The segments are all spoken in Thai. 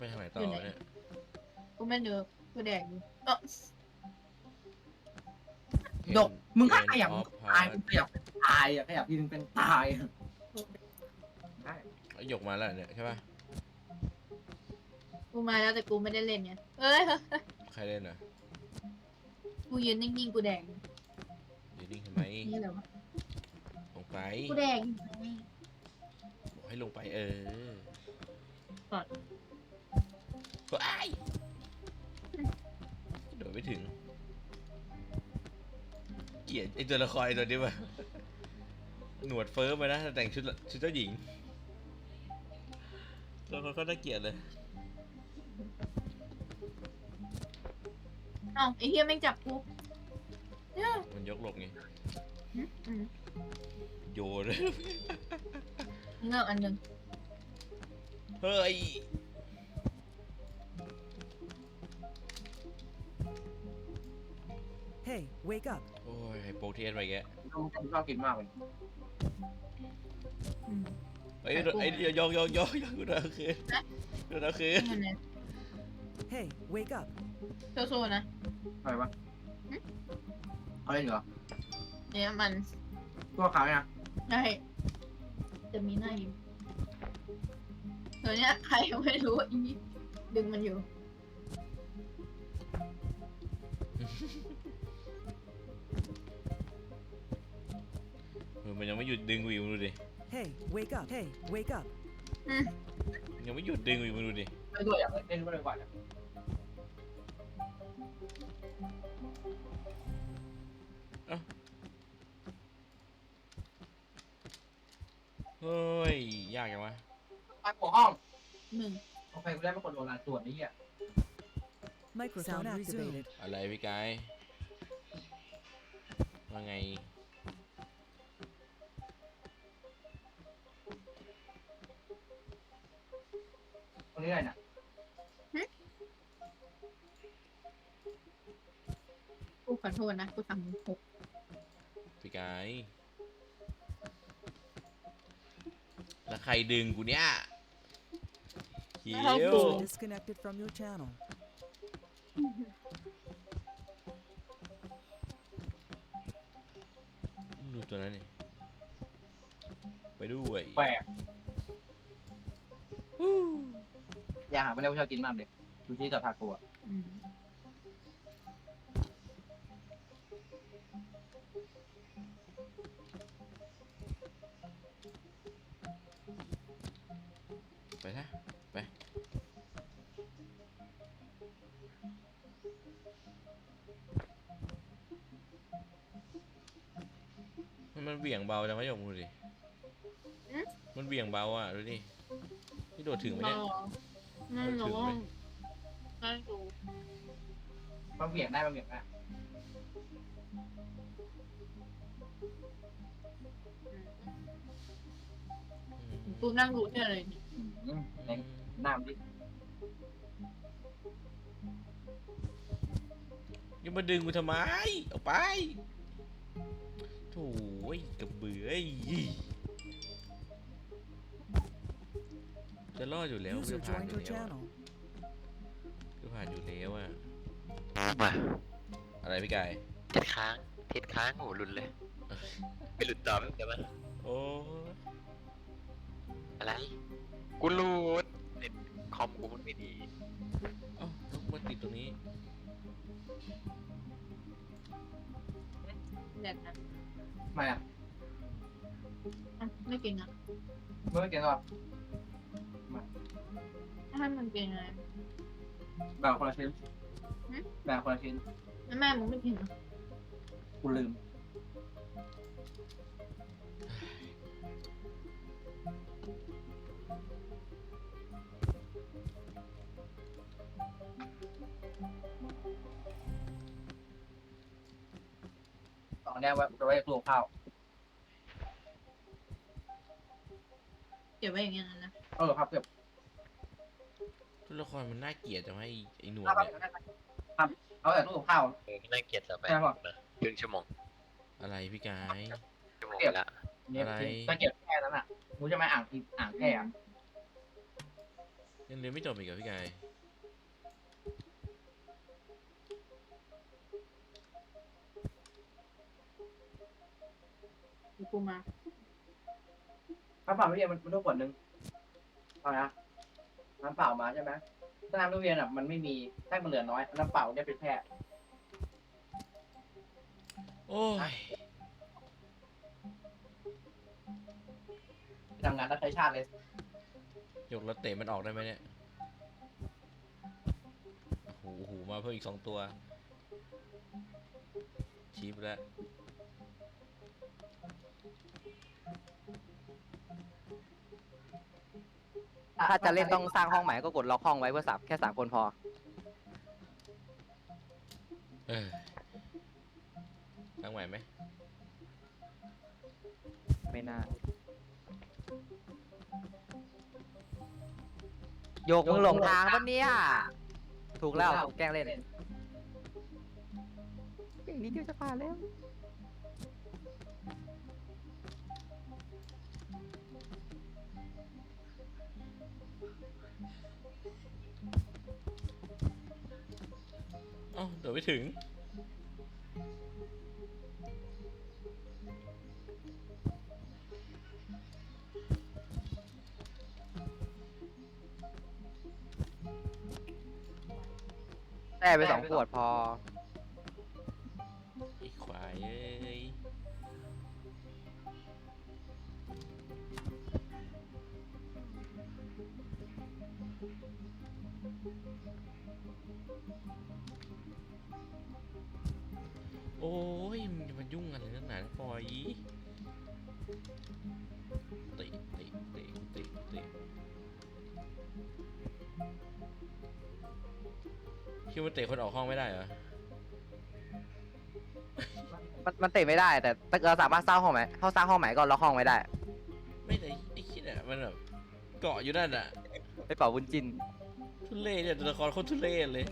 ไปทางไหนต่ออยู่ไหนวะเนี่ยกูไม่เจอกูแดกอยู่เออดกมึงก็เอ็นขยับออฟตายพามึงขยับเป็นตายอะขยับทีนึงเป็นตายอะได้ร์หยกมาแล้วเนี่ยใช่ป่ะ กูมาแล้วแต่กูไม่ได้เล่นไงเอ้ย ใครเล่นอะกูยืนนิ่งๆ กูแดกอยู่ยืนนิ่งทำไม นี่แหละวะลงไป กูแดกอยู่ไงบอกให้ลงไปเออ ก่อน โดดไม่ถึง เกลียดไอตัวละครไอตัวนี้ว่ะหนวดเฟิร์มไปนะแต่แต่งชุดชุดเจ้าหญิงตัวละครก็น่าเกลียดเลยเอ้าไอ้เฮียแม่งจับกูเนี่ยมันยกหลบไงอืมอืมโยนเงือกอันหนึ่งเฮ้ย Hey, wake up. โอ้ยไฮโปเทียนไปแกลูกผมชอบกินมากเลยอืมเฮ้ยไอ้ยยกยกยกยกกูโดนเอาคืนกูโดนเอาคืนนี่มันเนี่ย Hey, wake up. โซ่ๆนะ อะไรวะเขาเล่นเหรอเนี่ยมันตัวขาวเนี่ยได้จะมีหน้ายิ้มตัวเนี้ยใครไม่รู้อีนี่ดึงมันอยู่ มันยังไม่หยุดดึงกูอยู่มึงดูดิ Hey, wake up. Hey, wake up. มันยังไม่หยุดดึงกูอยู่มึงดูดิ ไม่ด้วยอยากเล่นไม่เลยก่อนอะเฮ้ย ยากจังวะไปหัวห้องมึงโอเคกูได้เป็นคนโดนลานตรวจนี่อะ Microphone activated. อะไรพี่กายว่าไง รงนี้อะไรเนี่ยกูขอโทษนะกูทำมึงหกพี่กายแล้วใครดึงกูเนี่ยเขียว User disconnected from your channel. ดูตัวนั้นนี่ไปด้วย แปลก ยากหาไม่ได้ผู้ชอบกินมากเลยดูที่กับทาโกะอืมไปนะ ไป มันมันเหวี่ยงเบาจังวะหยกดูดิ มันเหวี่ยงเบาอะ ดูดิ นี่โดดถึงไหมเนี่ยนั่ นหรอนั่นดูมันเบี่ยงได้มันเบี่ยงได้กูนั่งดูเนี่ยเลยอืมในน้ำดิยังมาดึงกูทำไมออกไปโถ่ไอ้กระเบือ จะรอดอยู่แล้ว User จะผ่าน joined อยู่ your แล้วอะ channel. จะผ่านอยู่แล้วอะมาอะไรพี่กายทิศค้างทิศค้างโหหลุดเลย ไม่หลุดต่อแต่ว่าโอ้อะไร กูหลุดเน็ตคอมกูมันไม่ดีเอ้าต้องมาติดตรงนี้แดกนะไม่อะอะไม่เก่งอะ เมื่อกี้ก็ ให้มันเก่งไงแบ่งคนละชิ้นแบ่งคนละชิ้นแล้วแม่มึงไม่เก่งอะกูลืมตอนแรกว่าจะไว้ตัวข้าว เก็บไว้อย่างเงี้ยนะ เออครับเก็บ ตัวละครมันน่าเกลียดจังวะไอ้ไอ้หนวดครับเนี่ยครับเอาแต่ตู้ข้าว เออน่าเกลียดต่อไปใช่ปะ นะครึ่งชั่วโมงอะไรพี่กาย ชั่วโมงละเนี่ยอะไรจะเก็บแค่นั้นอะรู้ใช่ไหมอ่างอีอ่างแค่อะยังเรียนไม่จบอีกเหรอพี่กายเดี๋ยวกูมาน้ำเปล่าไม่เรียนมันมันต้องขวดนึงเอานะ น้ำเปล่ามาใช่ไหมถ้าน้ำทุเรียนอะมันไม่มีแค่มันเหลือน้อยน้ำเปล่าเนี่ยเป็นแพร่โอ้ยทำงานรับใช้ชาติเลยยกแล้วเตะมันออกได้ไหมเนี่ยโอ้โหโอ้โหมาเพิ่มอีกสองตัวชีพแล้ว ถ้าจะเล่นต้องสร้างห้องใหม่ก็กดล็อกห้องไว้เพื่อสับแค่สามคนพอ เออตั้งใหม่ไหมไม่น่า โยกมึงหลงทางปะเนี่ย ถูกแล้ว แกล้งเล่นอย่างนี้เดียวจะผ่านแล้ว ยวไม่ถึง แต่ไปสองขวดพอ โอ้ยมึงจะมายุ่งอะไรนักหนาปล่อยเตะเตะเตะเตะเตะคิดว่าเตะคนออกห้องไม่ได้เหรอ มันมันเตะไม่ได้แต่เราสามารถสร้างห้องใหม่เขาสร้างห้องใหม่ก็ล็อกห้องไว้ได้ไม่แต่ไอ้คิดอะมันแบบเกาะอยู่นั่นอะไปเป่าวุ้นจินทุเล่เนี่ยตัวละครโคตรทุเล่เลย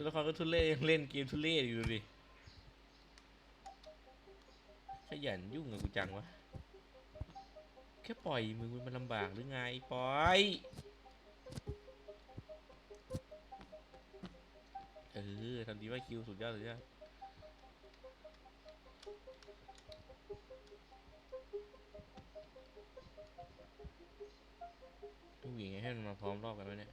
ตัวละครก็ทุเล่ยังเล่นเกมทุเล่อยู่ดูดิขยันยุ่งกับกูจังวะ แค่ปล่อยมือมันลำบากหรือไงปล่อย เออทำดีว่าคิวสุดยอดสุดยอดต้องหวีไงให้มันมาพร้อมรอบกันไหมเนี่ย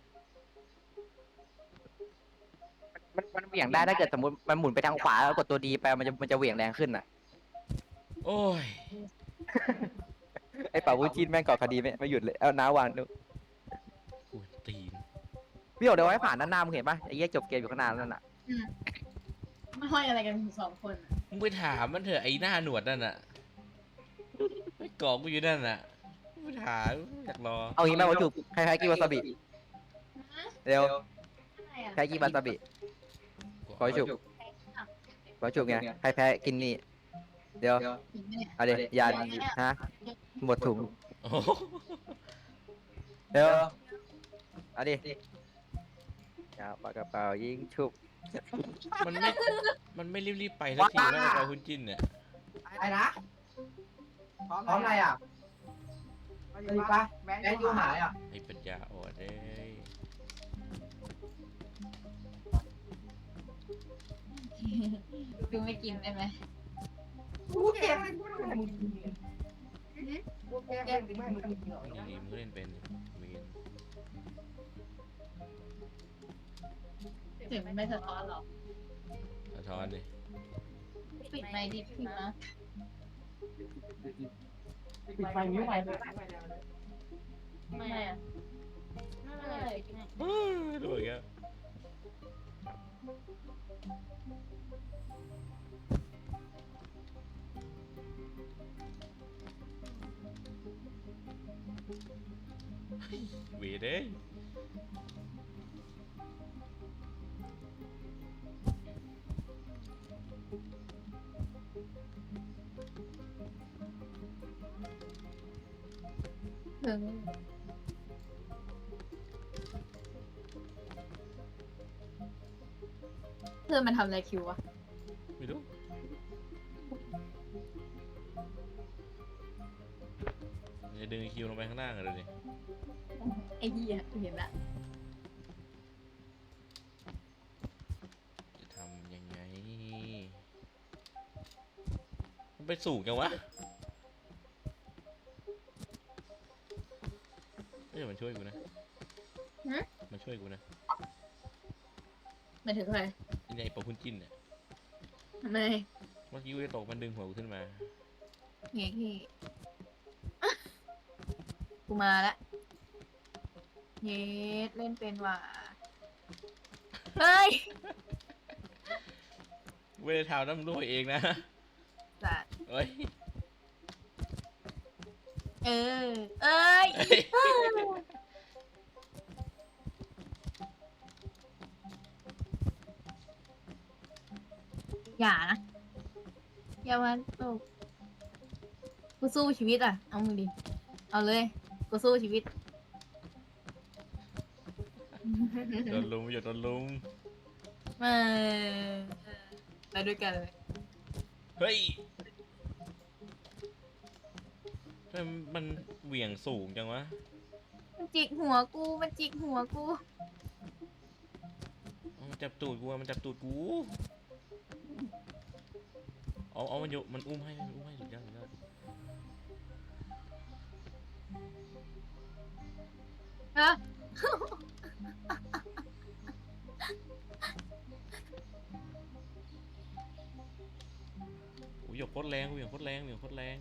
มันมันเหวี่ยงได้ถ้าเกิดสมมติมันหมุนไปทางขวาแล้วกดตัวดีไปมันจะมันจะเหวี่ยงแรงขึ้นอะโอ้ย ไอ้เป่าวุ้นจินแม่งก่อคดีไม่ไม่หยุดเลยเอาน้าวางดูกวนตีน พี่บอกเดี๋ยวไว้ผ่านด้านหน้ามึงเห็นปะไอ้เหี้ยจบเกมอยู่ข้างหน้านั่นน่ะไม่ห้อยอะไรกันถึงสองคนอะมึงไปถามมันเถอะไอ้หน้าหนวดนั่นน่ะไม่กรอกกูอยู่นั่นน่ะมึงไปถามอยากรอ เอางี้ไหมวัตถุคล้ายๆกินวาซาบิเร็วอะไรอะคล้ายกินวาซาบิ ขอให้จุกวาจุกไงใครแพ้กินนี่ เดี๋ยวหินเนี่ยเอาเดี๋ยวยันฮะ หมดถุง โอ้โหเดี๋ยวเอาดิยาวปากกระเป๋ายิงชุบ มันไม่ มันไม่รีบๆไปสักทีแล้วไอ้ปลาคุณจินเนี่ย ไอ้นะพร้อมอะไรอะไปปะแมนยูหายอะ ไอ้ปัญญาอ่อนเอ้ย ดูไม่กินได้ไหมกูเก็บนี่มึงเล่นเป็นเวนถึงไม่สะท้อนหรอกสะท้อนดิปิดไมค์ดิพี่มาปิดไฟมิ้วใหม่เลยไม่อะไม่เป็นไรปิดให้อ้าวดูอีกแล้วเวย เด้ยถึ งเธอมันทำอะไรคิววะไม่รู้จะดึงคิวลงไปข้างล่างเลยดิไอ้เหี้ยเห็นละจะทำยังไง มันไปสูงจังวะเอ้ยมันช่วยกูนะ มันช่วยกูนะ หมายถึงใครไอ้เนี่ย ไอ้ปอคุณจิ้นเนี่ยทำไมเมื่อกี้กูจะตกมันดึงหัวกูขึ้นมาเงี้ยพี่กูมาละเย็ดเล่นเป็นว่ะเฮ้ยเวทเท้าน้ำด้วยเองนะสัตว์เฮ้ย เออ เอ้ยเฮ้ย อย่านะ อย่ามาตกกูสู้ชีวิตอะ เอามึงดิ เอาเลย กูสู้ชีวิต โดนลุมอย่าโดนลุมมาไปด้วยกันเลยเฮ้ยทำไมมันเหวี่ยงสูงจังวะ มันจิกหัวกู มันจิกหัวกูเอามันจับตูดกูอะมันจับตูดกู เอาเอามันโยมันอุ้มให้มันอุ้มให้สุดยอดสุดยอดฮะโอ้ยหยกโคตรแรงเหวี่ยงโคตรแรงเหวี่ยงโคตรแรง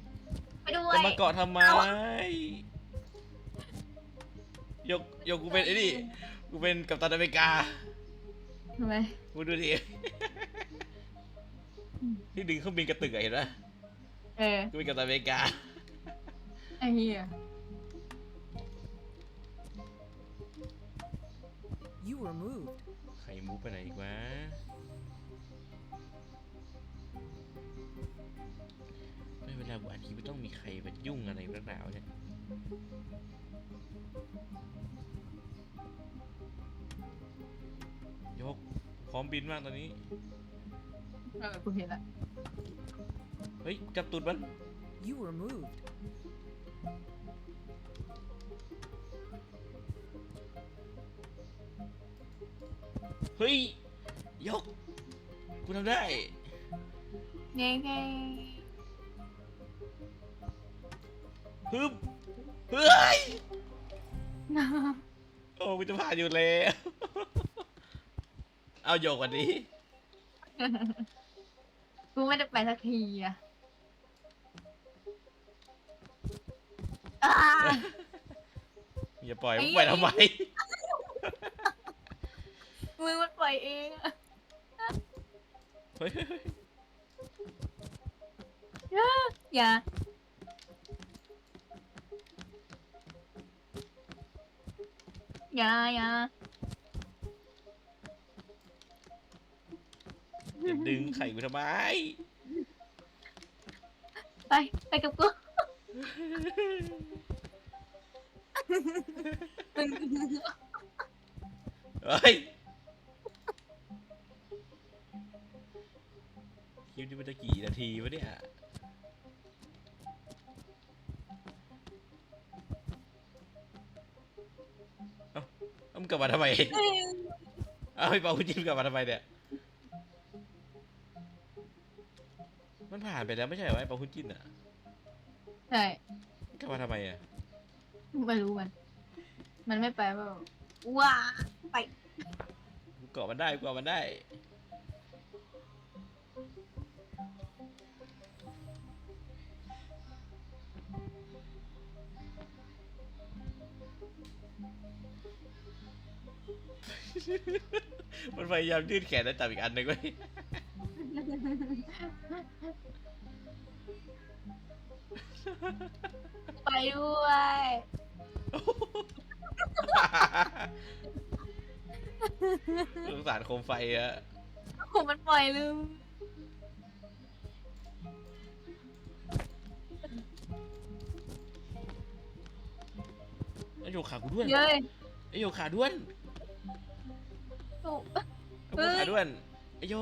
ไปด้วจะยมาเกาะทำไมหยกหยกกูเป็นไอ้นี่กูเป็นกัปตันอเมริกาทำไม กูดูดิ ที่ดึงเครื่องบินกระตึกอะเห็นปะเออกูเป็นกัปตันอเมริกา ไอ้เหี้ย You were moved. ใครมูฟไปไหนอีกวะ ไม่เวลากูอัดคลิปไม่ต้องมีใครมายุ่งอะไรนักหนาวะเนี่ย ยก พร้อมบินมากตอนนี้ เออกูเห็นละเฮ้ย จับตูดมัน You were moved. เฮ้ย ยก กูทำได้เงี้ยเงี้ยฮึบเฮ้ย โอ้กูจะผ่านอยู่แล้ว เอาโยกกว่านี้ กูไม่ได้ไปสักทีอะ อ่าอย่าปล่อยไอ้มึงปล่อยทำไม มือมันปล่อยเองอะเฮ้ยเฮ้ยเฮ้ยอย่าอย่าอย่าอย่าดึงไข่กูทำไม ไป ไปกับกู เฮ้ยคลิปนี้มันจะกี่นาทีวะเนี่ยเอ้าเอามึงกลับมาทำไมเอาไอ้เปาคุณจิ้มกลับมาทำไมเนี่ย มันผ่านไปแล้วไม่ใช่เหรอไอ้เปาคุณจิ้นอะ ใช่ กลับมาทำไมอะไม่รู้มัน มันไม่ไปเปล่าว้ากูเกาะมันได้กูเกาะมันได้ มันพยายามยืดแขนแล้วจับอีกอันหนึ่งไว้ ไปด้วย สงสารโคมไฟอะโอ้มันปล่อยลืม ไอ้โยขากูด้วนเย้ยไอ้โยขาด้วนถูกไอ้โยขาด้วนไอ้โย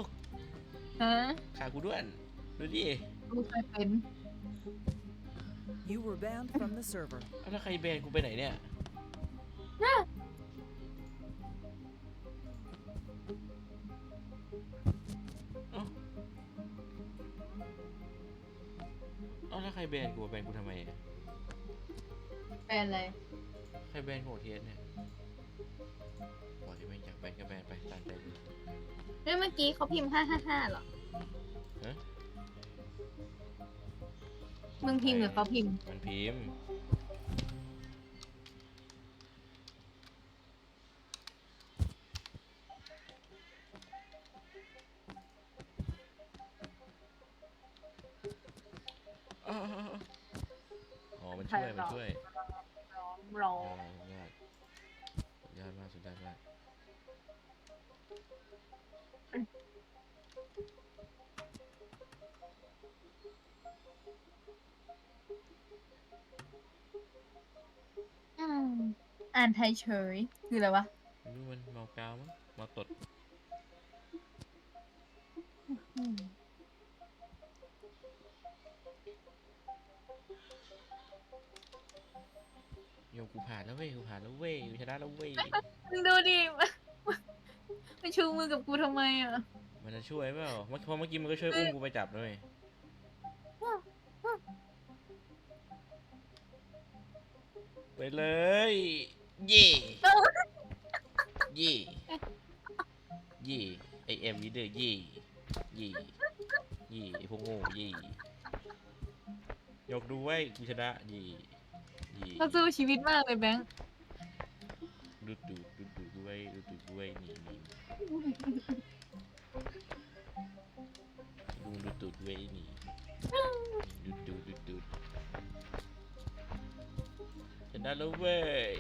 ฮะขากูด้วน ดูดิ กูเคยเป็น You were banned from the server. เอาแล้วใครแบนกูไปไหนเนี่ยเอ้าแล้วใครแบนกูอะแบนกูทำไมอะเป็นอะไร ใครแบนกูเทียนเนี่ยบอกที่ไม่อยากแบนก็แบนไปตามใจมึงเรื่องเมื่อกี้เขาพิมพ์ห้าห้าห้าหรอ ฮะ มึงพิมพ์หรือเขาพิมพ์ มันพิมพ์อ๋ออ๋อมันช่วย มันช่วยร้องร้ออ๋องสุดยอดสุดยอดมากสุดยอดมาก อืมอ่านไทยเฉย คืออะไรวะ ไม่รู้มันเมากาวมั้งเมาตดอืมโยมกูผ่านแล้วเว้ยกูผ่านแล้วเว้ยกูชนะแล้วเว้ยมึงดูดิมันชูมือกับกูทำไมอะ มันจะช่วยเปล่าเมื่อพอเมื่อกี้มันก็ช่วยอุ้มกูไปจับด้วย ไปเลย เย่เย่เย่ไอเอ็มวีเดอร์เย่เย่เย่ไอพวกโง่เย่ยกดูไว้กูชนะเย่เย่เขาสู้ชีวิตมากเลยแบงค์ดูดดูดดูดดูดกูไว้ดูดดูดกูไว้หนี่นี่ดูดูดดูดกูไว้หนี่ดูดดูด ดูดดูดชนะแล้วเว้ย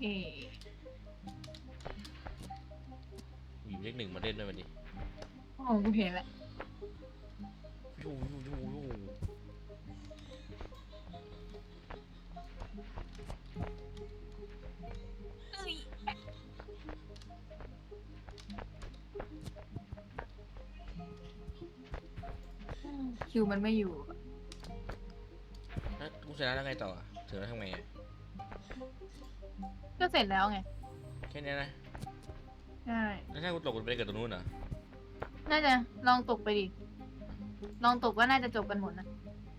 เอ๋มีเลขหนึ่งมาเล่นด้วยมันดิโอ้กูเห็นแล้วยูยูยูยูคิวมันไม่อยู่แล้วกูชนะแล้วไงต่ออะ ถึงแล้วทำไงอะก็เสร็จแล้วไงแค่เนี้ยนะใช่แล้วถ้ากูตกกูไปเกิดตรงนู้นเหรอน่าจะลองตกไปดิลองตกก็น่าจะจบกันหมดนะ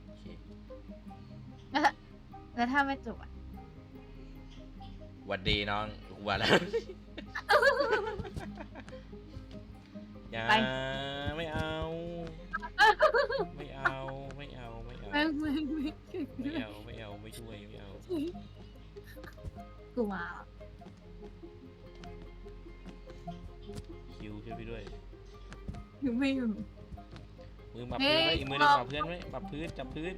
โอเคแล้วถ้าแล้วถ้าไม่จบอะหวัดดีน้องกูว่าแล้ว อย่าไปไม่เอา ไม่เอา ไม่เอา ไม่เอาไม่ไม่ไม่ ไม่เอาไม่เอาไม่ช่วยไม่เอากูมาคิวช่วยพี่ด้วยอยู่ไม่อยู่ มือมาเฮ้พื้นยไว้อีกมือหนึงมาเพื่อนไว้มาพื้นจับพื้น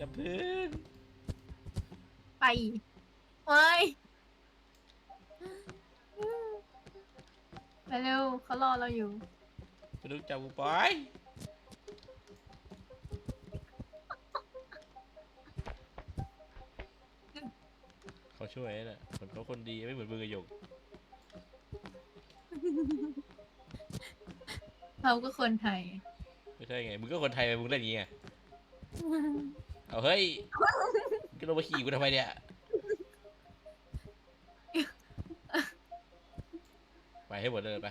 จับพื้นไปเฮ้ย ไปเร็วเขารอเราอยู่ ไปดูจับกูไป เขาช่วยแหละคนเขาคนดีไม่เหมือนมือกระหยกเราก็คนไทย ไม่ใช่ไง มึงก็คนไทยไปมึงเล่นอย่างงี้ไงเอาเฮ้ยก็ลงมาขี่กูทำไมเนี่ยไปให้หมดเลยไป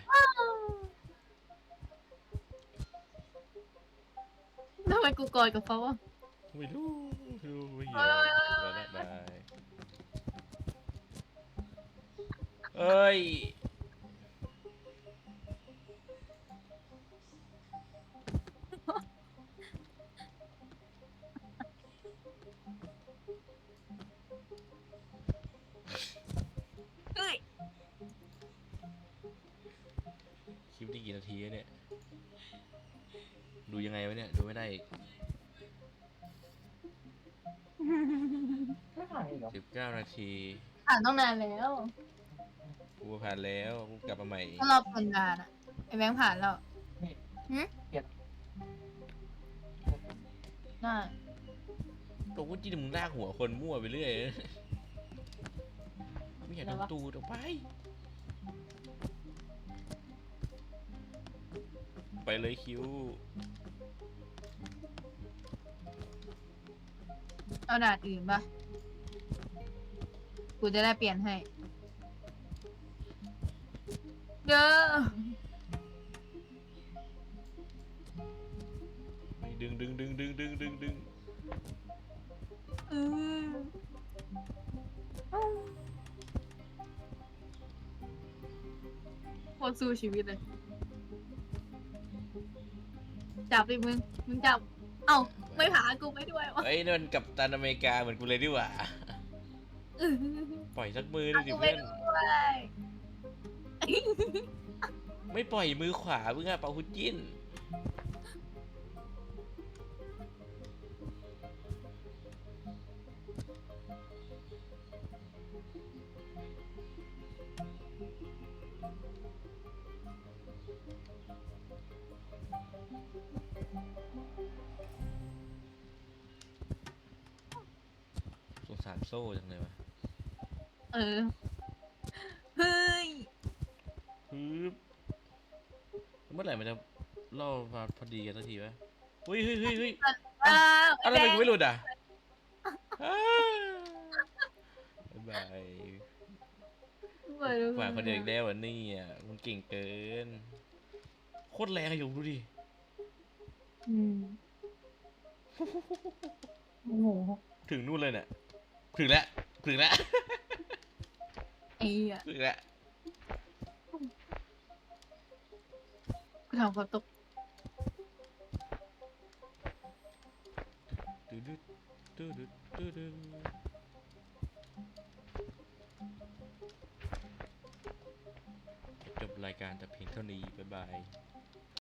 ทำไมกูกอดกับเขาอะไม่รู้ไม่รู้ไม่เเอ้ย เฮ้ย คลิปนี้กี่นาทีแล้วเนี่ย ดูยังไงวะเนี่ย ดูไม่ได้อีกไม่ผ่านอีกเหรอสิบเก้านาทีผ่านต้องนานแล้ว กูผ่านแล้วกูกลับมาใหม่ก็รอบเป็นดานอะไอ้แบงค์ผ่านแล้วหืมน่าตัวกูจีนมึงลากหัวคนมั่วไปเรื่อยไม่อยากโดนตูดออกไป ไปเลยคิว เอาด่านอื่นปะกูจะได้เปลี่ยนให้ เด้อไม่ดึงดึงดึงดึงดึงดึงดึงเออโคตรสู้ชีวิตเลย จับดิมึง มึงจับ เอ้า ไม่พากูไปด้วยวะเอ้ยนั่นมันกับตันอเมริกาเหมือนกูเลยดีกว่าเออปล่อยสักมือหนึพางดิกูไปเพื่อนด้วย ไม่ปล่อยมือขวามึงอะเปาฮุดจินสงสารโซ่จังเลยวะ เออ เฮ้ย ฮึบเมื่อไหร่มันจะล่อมาพอดีกันสักทีวะเฮ้ยเฮ้ยเฮ้ยเฮ้ยอ้าวอะไรมันกูไม่หลุดอะอ้าวบ๊ายบายฝากคนเดียวอีกแล้ววันนี้อะมันเก่งเกิน โคตรแรงอะอยู่ดูดิอืมโอ้โหถึงนู่นเลยเนี่ย ถึงแล้ว ถึงแล้วไอ้อะถึงแล้ว ทำความตกดูดูดูดูดูดูจบรายการแต่เพียงเท่านี้ บ๊ายบาย